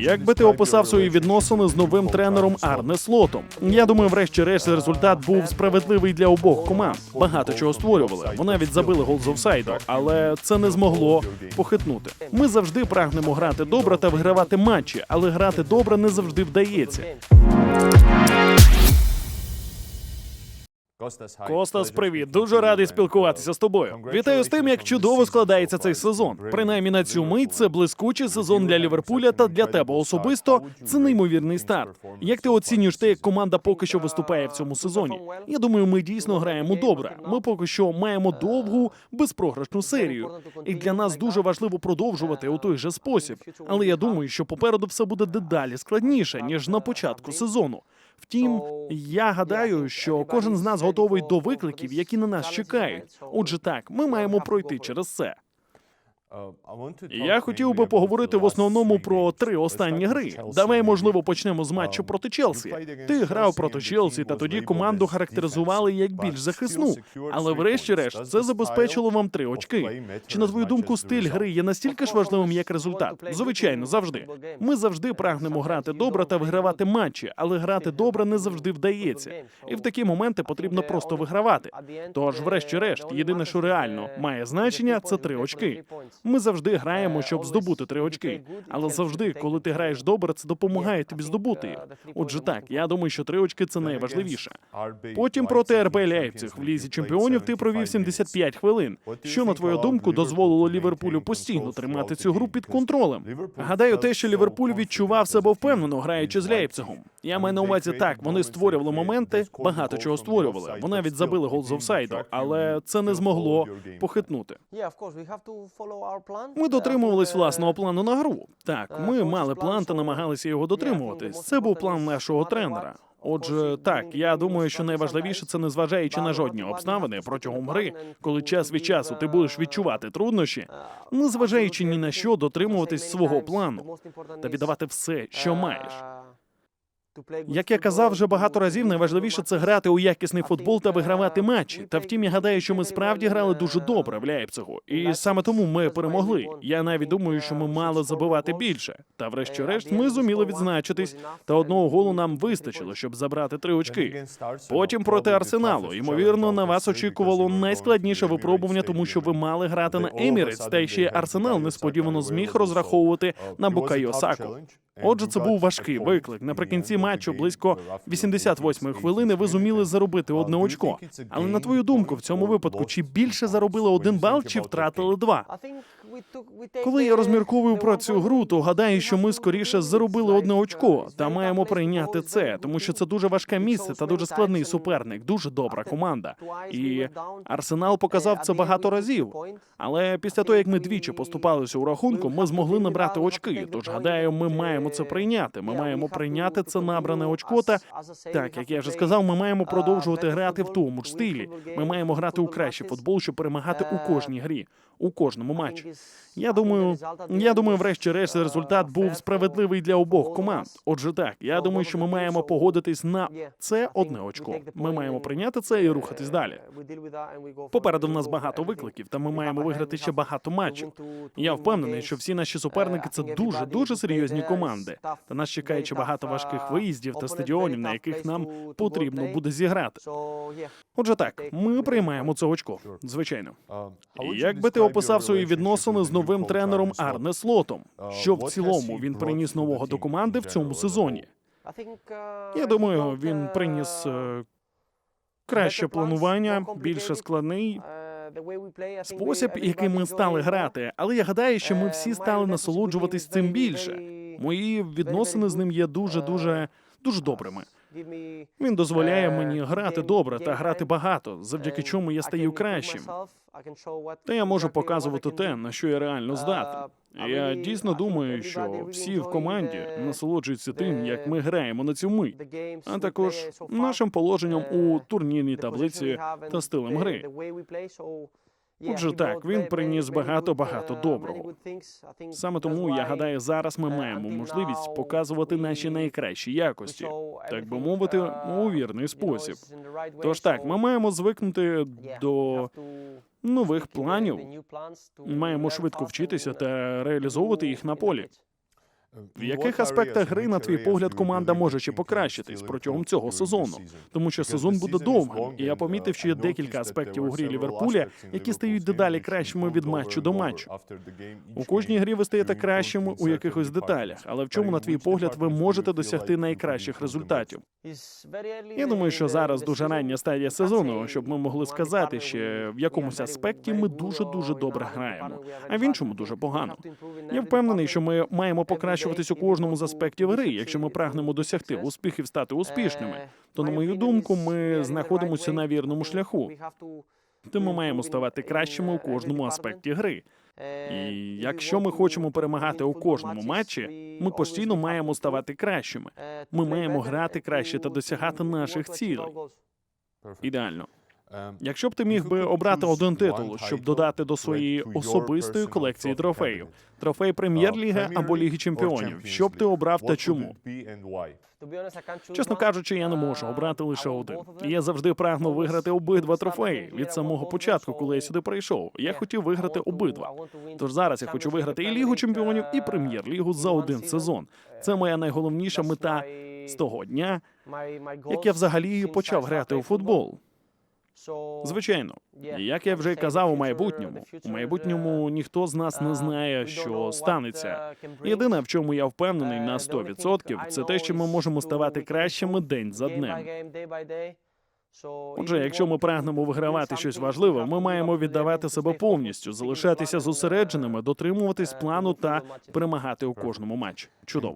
Як би ти описав свої відносини з новим тренером Арне Слотом? Я думаю, врешті-решт результат був справедливий для обох команд. Багато чого створювали. Вони навіть забили гол з офсайду, але це не змогло похитнути. Ми завжди прагнемо грати добре та вигравати матчі, але грати добре не завжди вдається. Костас, привіт. Дуже радий спілкуватися з тобою. Вітаю з тим, як чудово складається цей сезон. Принаймні на цю мить це блискучий сезон для Ліверпуля та для тебе особисто. Це неймовірний старт. Як ти оцінюєш те, як команда поки що виступає в цьому сезоні? Я думаю, ми дійсно граємо добре. Ми поки що маємо довгу безпрограшну серію. І для нас дуже важливо продовжувати у той же спосіб. Але я думаю, що попереду все буде дедалі складніше ніж на початку сезону. Втім, я гадаю, що кожен з нас готовий до викликів, які на нас чекають. Отже, так, ми маємо пройти через це. Я хотів би поговорити в основному про три останні гри. Давай, можливо, почнемо з матчу проти Челсі. Ти грав проти Челсі, та тоді команду характеризували як більш захисну. Але врешті-решт це забезпечило вам три очки. Чи на твою думку стиль гри є настільки ж важливим, як результат? Звичайно, завжди. Ми завжди прагнемо грати добре та вигравати матчі, але грати добре не завжди вдається. І в такі моменти потрібно просто вигравати. Тож, врешті-решт, єдине, що реально має значення, це три очки. Ми завжди граємо, щоб здобути три очки. Але завжди, коли ти граєш добре, це допомагає тобі здобути їх. Отже, так, я думаю, що три очки це найважливіше. Потім проти РБ Лейпциг в лізі чемпіонів ти провів 75 хвилин. Що на твою думку дозволило Ліверпулю постійно тримати цю гру під контролем? Гадаю, те, що Ліверпуль відчував себе впевнено, граючи з Лейпцигом. Я маю на увазі так, вони створювали моменти, багато чого створювали. Вони навіть забили гол з офсайду, але це не змогло похитнути. Ми дотримувались власного плану на гру. Так, ми мали план та намагалися його дотримуватись. Це був план нашого тренера. Отже, так, я думаю, що найважливіше це незважаючи на жодні обставини протягом гри, коли час від часу ти будеш відчувати труднощі, незважаючи ні на що дотримуватись свого плану та віддавати все, що маєш. Як я казав вже багато разів, найважливіше це грати у якісний футбол та вигравати матчі. Та втім, я гадаю, що ми справді грали дуже добре в Ляйпцигу. І саме тому ми перемогли. Я навіть думаю, що ми мали забивати більше. Та врешті-решт ми зуміли відзначитись. Та одного голу нам вистачило, щоб забрати три очки. Потім проти арсеналу. Ймовірно, на вас очікувало найскладніше випробування, тому що ви мали грати на Емірець, та ще й арсенал несподівано зміг розраховувати на Букайо Саку. Отже, це був важкий виклик. Наприкінці матчу, близько 88-ї хвилини, ви зуміли заробити одне очко. Але на твою думку, в цьому випадку, чи більше заробили один бал, чи втратили два? Коли я розмірковую про цю гру, то гадаю, що ми скоріше заробили одне очко та маємо прийняти це, тому що це дуже важке місце та дуже складний суперник, дуже добра команда. І Арсенал показав це багато разів. Але після того, як ми двічі поступалися у рахунку, ми змогли набрати очки. Тож гадаю, ми маємо це прийняти. Ми маємо прийняти це набране очко. Та так як я вже сказав, ми маємо продовжувати грати в тому ж стилі. Ми маємо грати у кращий футбол, щоб перемагати у кожній грі, у кожному матчі. Я думаю, я думаю, врешті-решт результат був справедливий для обох команд. Отже, так, я думаю, що ми маємо погодитись на це одне очко. Ми маємо прийняти це і рухатись далі. Попереду в нас багато викликів, та ми маємо виграти ще багато матчів. Я впевнений, що всі наші суперники це дуже дуже серйозні команди. Та нас чекає ще багато важких виїздів та стадіонів, на яких нам потрібно буде зіграти. Отже, так, ми приймаємо це очко, звичайно. Як би ти описав свої відносини з новим тренером Арне Слотом? Що в цілому він приніс нового до команди в цьому сезоні? Я думаю, він приніс е, краще планування, більше складний спосіб, яким ми стали грати. Але я гадаю, що ми всі стали насолоджуватись цим більше. Мої відносини з ним є дуже, дуже, дуже добрими. Він дозволяє мені грати добре та грати багато, завдяки чому я стаю кращим. Та я можу показувати те, на що я реально здатен. Я дійсно думаю, що всі в команді насолоджуються тим, як ми граємо на цю мить, а також нашим положенням у турнірній таблиці та стилем гри. Отже, так, він приніс багато-багато доброго. Саме тому я гадаю, зараз ми маємо можливість показувати наші найкращі якості, так би мовити, у вірний спосіб. Тож так, ми маємо звикнути до нових планів, маємо швидко вчитися та реалізовувати їх на полі. В яких аспектах гри, на твій погляд, команда може ще покращитись протягом цього сезону? Тому що сезон буде довгим, і я помітив, що є декілька аспектів у грі Ліверпуля, які стають дедалі кращими від матчу до матчу. У кожній грі ви стаєте кращими у якихось деталях, але в чому, на твій погляд, ви можете досягти найкращих результатів? Я думаю, що зараз дуже рання стадія сезону, щоб ми могли сказати, що в якомусь аспекті ми дуже дуже добре граємо, а в іншому дуже погано. Я впевнений, що ми маємо покращуватись у кожному з аспектів гри. Якщо ми прагнемо досягти успіхів, стати успішними, то на мою думку, ми знаходимося на вірному шляху. Тому маємо ставати кращими у кожному аспекті гри. І якщо ми хочемо перемагати у кожному матчі, ми постійно маємо ставати кращими. Ми маємо грати краще та досягати наших цілей. Ідеально. Якщо б ти міг би обрати один титул, щоб додати до своєї особистої колекції трофеїв, трофей прем'єр-ліги або Ліги Чемпіонів, що б ти обрав та чому? Чесно кажучи, я не можу обрати лише один. Я завжди прагнув виграти обидва трофеї від самого початку, коли я сюди прийшов. Я хотів виграти обидва. Тож зараз я хочу виграти і Лігу Чемпіонів, і прем'єр-лігу за один сезон. Це моя найголовніша мета з того дня, як я взагалі почав грати у футбол. Звичайно, як я вже казав у майбутньому, у майбутньому ніхто з нас не знає, що станеться. Єдине, в чому я впевнений на 100%, це те, що ми можемо ставати кращими день за днем. Отже, якщо ми прагнемо вигравати щось важливе, ми маємо віддавати себе повністю, залишатися зосередженими, дотримуватись плану та перемагати у кожному матчі. Чудово.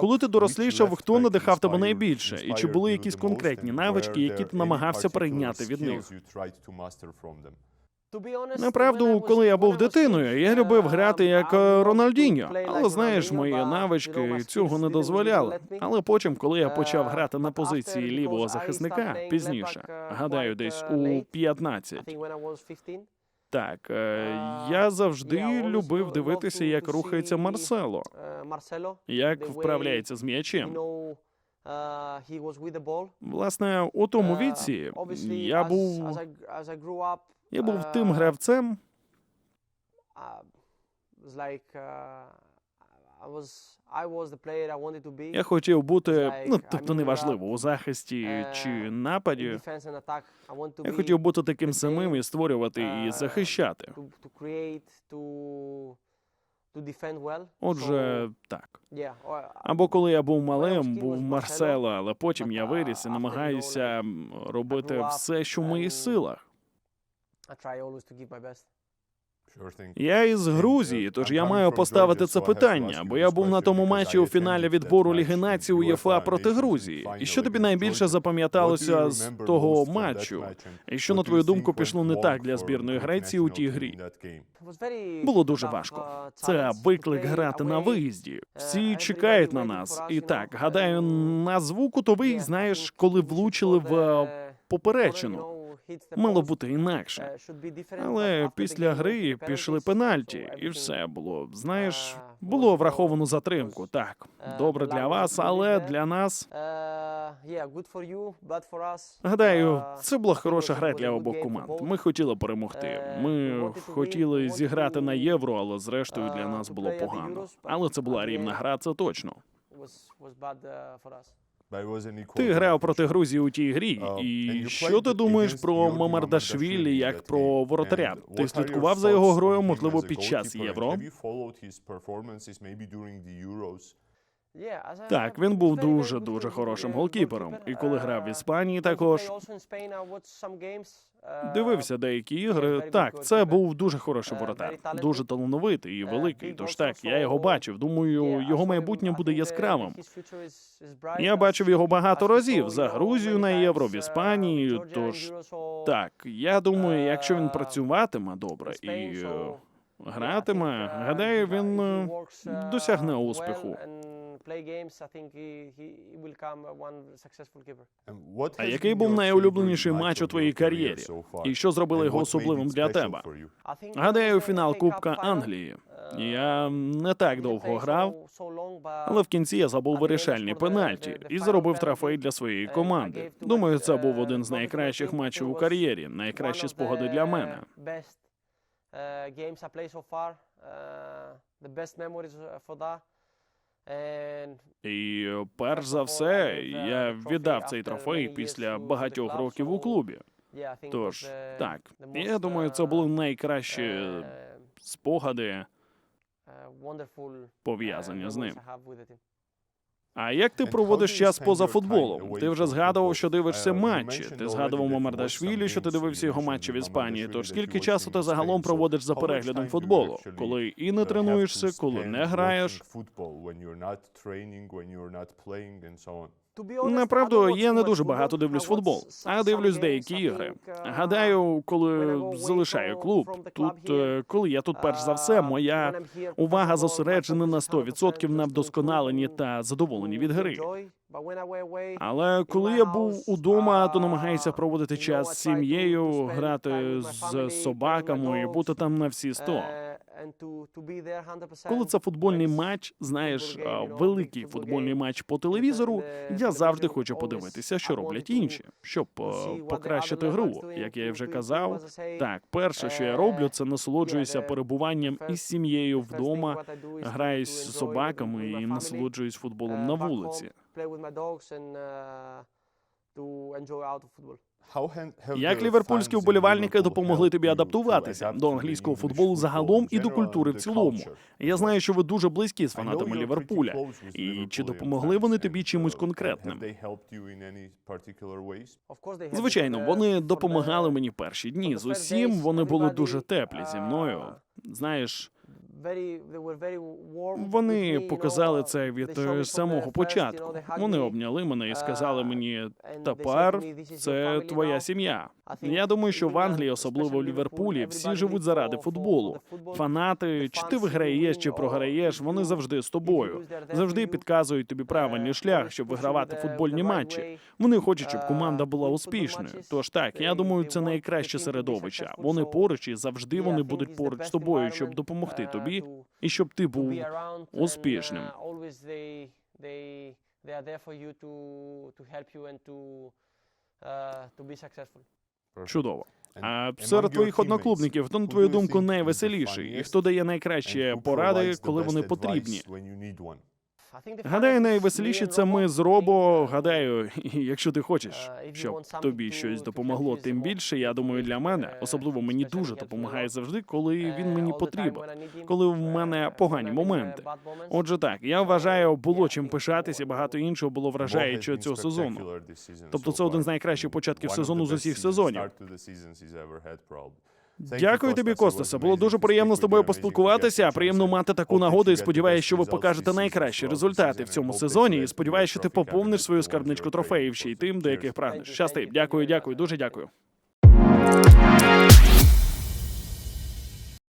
Коли ти дорослішав, хто надихав тебе найбільше, і чи були якісь конкретні навички, які ти намагався прийняти від них? Направду, коли я був дитиною, я любив грати як е, Рональдіньо. Але знаєш, мої навички цього не дозволяли. Але потім, коли я почав грати на позиції лівого захисника, пізніше, гадаю, десь у 15, так, е, я завжди любив дивитися, як рухається Марсело, як вправляється з м'ячем. Власне, у тому віці я був я був тим гравцем, я хотів бути, ну тобто неважливо, у захисті чи нападі. Я хотів бути таким самим і створювати і захищати. Отже, так. Або коли я був малим, був Марсело, але потім я виріс і намагаюся робити все, що в моїх силах. Я із Грузії, тож я маю поставити це питання, бо я був на тому матчі у фіналі відбору Ліги Націй УЄФА проти Грузії. І що тобі найбільше запам'яталося з того матчу? І що на твою думку пішло не так для збірної Греції у тій грі? Було дуже важко. Це виклик грати на виїзді. Всі чекають на нас. І так, гадаю, на звук кутовий, знаєш, коли влучили в е, поперечину. Мало бути інакше. Але після гри пішли пенальті, і все було. Знаєш, було враховано затримку. Так, добре для вас, але для нас. Гадаю, це була хороша гра для обох команд. Ми хотіли перемогти. Ми хотіли зіграти на євро, але зрештою для нас було погано. Але це була рівна гра, це точно. Ти грав проти Грузії у тій грі, і що ти думаєш про Мамардашвілі як про воротаря? Ти слідкував за його грою, можливо, під час євро? Так, він був дуже дуже хорошим голкіпером. І коли грав в Іспанії, також дивився деякі ігри. Так, це був дуже хороший воротар, дуже талановитий і великий. Тож так, я його бачив. Думаю, його майбутнє буде яскравим. Я бачив його багато разів за Грузію на євро в Іспанії. Тож так, я думаю, якщо він працюватиме добре і е, гратиме, гадаю, він е, досягне успіху. А який був найулюбленіший матч у твоїй кар'єрі? І що зробило його особливим для тебе? Гадаю, фінал Кубка Англії. Я не так довго грав, але в кінці я забув вирішальні пенальті і заробив трофей для своєї команди. Думаю, це був один з найкращих матчів у кар'єрі, найкращі спогади для мене. І е, перш за все, я віддав цей трофей після багатьох років у клубі. Тож, так, я думаю, це були найкращі е, спогади, пов'язані з ним. А як ти проводиш час поза футболом? Ти вже згадував, що дивишся Uh, матчі. Ти згадував Мамардашвілі, що ти дивився його матчі в Іспанії. Тож скільки часу ти загалом проводиш за переглядом футболу, коли і uh, не тренуєшся, коли не граєш? Направду, я не дуже багато дивлюсь футбол, а дивлюсь деякі ігри. Гадаю, коли залишаю клуб, тут е, коли я тут перш за все, моя увага зосереджена на 100% на вдосконаленні та задоволенні від гри. Але коли я був удома, то намагаюся проводити час з сім'єю, грати з собаками і бути там на всі 100. Коли це футбольний матч, знаєш, великий футбольний матч по телевізору, я завжди хочу подивитися, що роблять інші, щоб е, покращити гру. Як я вже казав, так, перше, що я роблю, це насолоджуюся перебуванням із сім'єю вдома, граюсь з собаками і насолоджуюсь футболом на вулиці. How han- have Як the ліверпульські fans in вболівальники Liverpool допомогли тобі helped you to адаптуватися до англійського футболу загалом і до культури в цілому? Я знаю, що ви дуже близькі з фанатами Ліверпуля. І чи допомогли вони тобі чимось uh, конкретним? Have they helped you in any particular ways? Звичайно, вони допомагали мені перші дні. З усім вони були дуже теплі зі мною. Знаєш, вони показали це від самого початку. Вони обняли мене і сказали мені: тепер це твоя сім'я. Я думаю, що в Англії, особливо в Ліверпулі, всі живуть заради футболу. Фанати, чи ти виграєш, чи програєш, вони завжди з тобою. Завжди підказують тобі правильний шлях, щоб вигравати футбольні матчі. Вони хочуть, щоб команда була успішною. Тож так, я думаю, це найкраще середовище. Вони поруч і завжди вони будуть поруч з тобою, щоб допомогти тобі, і щоб ти був успішним. чудово. А серед твоїх одноклубників, хто на твою думку найвеселіший, і хто дає найкращі поради, коли вони потрібні? Гадаю, найвеселіші це ми з Робо. Гадаю, якщо ти хочеш, Е, щоб тобі щось допомогло, тим більше. Я думаю, для мене особливо мені дуже допомагає завжди, коли він мені потрібен, коли в мене погані моменти. Отже, так я вважаю, було чим пишатися. Багато іншого було вражаючого цього сезону. Тобто це один з найкращих початків сезону з усіх сезонів. Дякую тобі, Костасе. Було дуже приємно з тобою поспілкуватися. Приємно мати таку нагоду і сподіваюся, що ви покажете найкращі результати в цьому сезоні. І сподіваюся, що ти поповниш свою скарбничку трофеїв ще й тим, до яких прагнеш. Щасти. Дякую, дякую, дуже дякую.